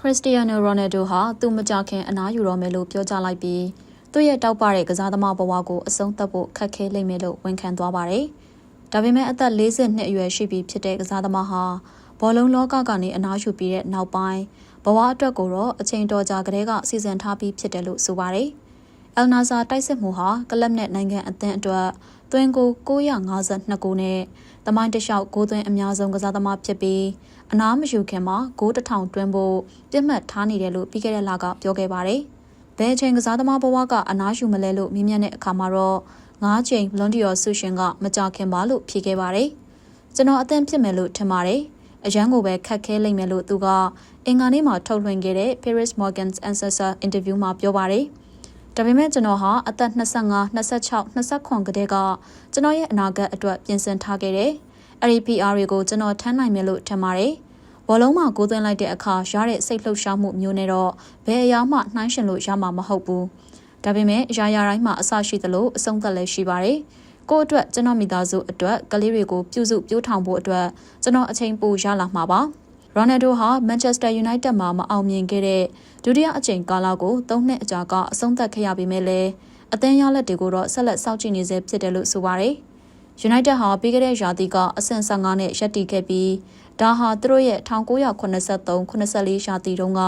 ခရစ္စတီယာနိုရိုနယ်ဒိုဟာသူမကြခင်အနားယူတော့မယ်လို့ပြောကြားလိုက်ပြီးသူ့ရဲ့တောက်ပတဲ့ကစားသမားဘဝကိုအဆုံးသတ်ဖို့ခက်ခဲလိမ့်မယ်လို့ဝန်ခံသွားပါတယ်။ဒါပေမဲ့အသက်40နှစ်အရွယ်ရှိပြီဖြစ်တဲ့ကစားသမားဟာဘောလုံးလောကကနေအနားယူပြီးတဲ့နောက်ပိုင်းဘဝအတွက်ကိုတော့အချိန်တော်ကြာကလေးကစီစဉ်ထားပြီးဖြစ်တယ်လို့ဆိုပါတယ်။ အယ်နာဇာတိုက်စစ်မှုဟာကလပ်နဲ့နိုင်ငံအသင်းအတွက်သွင်းကို952ကိုနဲ့တမိုင်းတလျှောက်ကိုသွင်းအများဆုံးကစားသမားဖြစ်ပြီးအနားမယူခင်မှာဂိုးတစ်ထောင်တွင်းဖို့ပြစ်မှတ်ထားနေတယ်လို့ပြီးခဲ့တဲ့လကပြောခဲ့ပါတယ်။ဘယ်အချိန်ကစားသမားဘဝကအနားယူမလဲလို့မြင်မြတ်တဲ့အခါမှာတော့၅ချိန်ဘလွန်ဒီယော်ဆူရှင်ကမကြခင်ပါလို့ဖြေခဲ့ပါတယ်။ကျွန်တော်အသင်ဖြစ်မယ်လို့ထင်ပါတယ်။အရန်ကိုပဲခက်ခဲလိမ့်မယ်လို့သူကအင်္ဂါနေ့မှာထုတ်လွှင့်ခဲ့တဲ့ Paris Morgan's Ancestor interview မှာပြောပါတယ်။ ဒါပေမဲ့ကျွန်တော်ဟာအသက်25 26 29ကတည်းကကျွန်တော်ရဲ့အနာဂတ်အတွက်ပြင်ဆင်ထားခဲ့တယ်။အဲ့ဒီ PR တွေကိုကျွန်တော်ထမ်းနိုင်မယ်လို့ထင်ပါတယ်။ဘောလုံးမှာကိုသွင်းလိုက်တဲ့အခါရတဲ့စိတ်လှုပ်ရှားမှုမျိုးနဲ့တော့ဘယ်အရာမှနှိုင်းရှင်လို့ရမှာမဟုတ်ဘူး။ဒါပေမဲ့အရာရာတိုင်းမှာအဆရှိသလိုအဆုံးသက်လည်းရှိပါတယ်။ကို့အတွက်ကျွန်တော်မိသားစုအတွက်ကလေးတွေကိုပြုစုပြောထောင်ဖို့အတွက်ကျွန်တော်အချိန်ပိုရလာမှာပါ။ ရိုနယ်ဒိုဟာမန်ချက်စတာယူနိုက်တက်မှာမအောင်မြင်ခဲ့တဲ့ဒုတိယအကြိမ်ကာလကို၃နှစ်အကြာကအဆုံးသတ်ခဲ့ရပေမဲ့လည်းအသင်းရလက်တွေကိုတော့ဆက်လက်စောင့်ကြည့်နေဆဲဖြစ်တယ်လို့ဆိုပါတယ်။ United ဟာပြီးခဲ့တဲ့ရာသီကအဆင့်15နဲ့ရပ်တည်ခဲ့ပြီးဒါဟာသူတို့ရဲ့1983-84ရာသီတုန်းက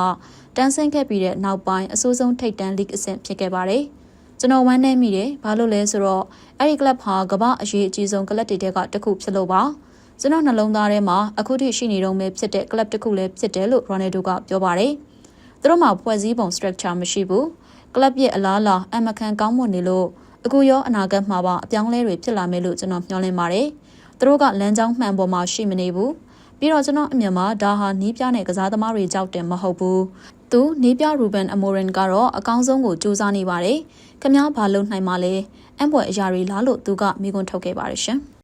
တန်းဆင်းခဲ့ပြီးတဲ့နောက်ပိုင်းအဆိုးဆုံးထိပ်တန်းလိဂ်အဆင့်ဖြစ်ခဲ့ပါတယ်။ကျွန်တော်ဝမ်းနည်းမိတယ်။ဘာလို့လဲဆိုတော့အဲ့ဒီကလပ်ဟာကမ္ဘာအရေးအကြီးဆုံးကလပ်တွေထဲကတစ်ခုဖြစ်လို့ပါ။ ကျွန်တော်နှလုံးသားထဲမှာအခုထိရှိနေတော့မယ်ဖြစ်တဲ့ကလပ်တစ်ခုလည်းဖြစ်တယ်လို့ရိုနယ်ဒိုကပြောပါတယ်။သူတို့မှာဖွဲ့စည်းပုံ structure မရှိဘူး။ကလပ်ရဲ့အလားအလာအမကန်ကောင်းမွန်နေလို့အခုရောအနာဂတ်မှာပါအပြောင်းလဲတွေဖြစ်လာမယ်လို့ကျွန်တော်မျှော်လင့်ပါတယ်။သူတို့ကလမ်းကြောင်းမှန်ပေါ်မှာရှိမနေဘူး။ပြီးတော့ကျွန်တော်အမြင်မှာဒါဟာနီးပြတဲ့ကစားသမားတွေကြောက်တယ်မဟုတ်ဘူး။သူနီးပြရူဘန်အမိုရင်ကတော့အကောင်းဆုံးကိုစူးစမ်းနေပါတယ်။ခမားဘာလုပ်နိုင်မှလဲ။အံ့ဖွယ်အရာတွေလားလို့သူကမိကွန်းထုတ်ခဲ့ပါတယ်ရှင်။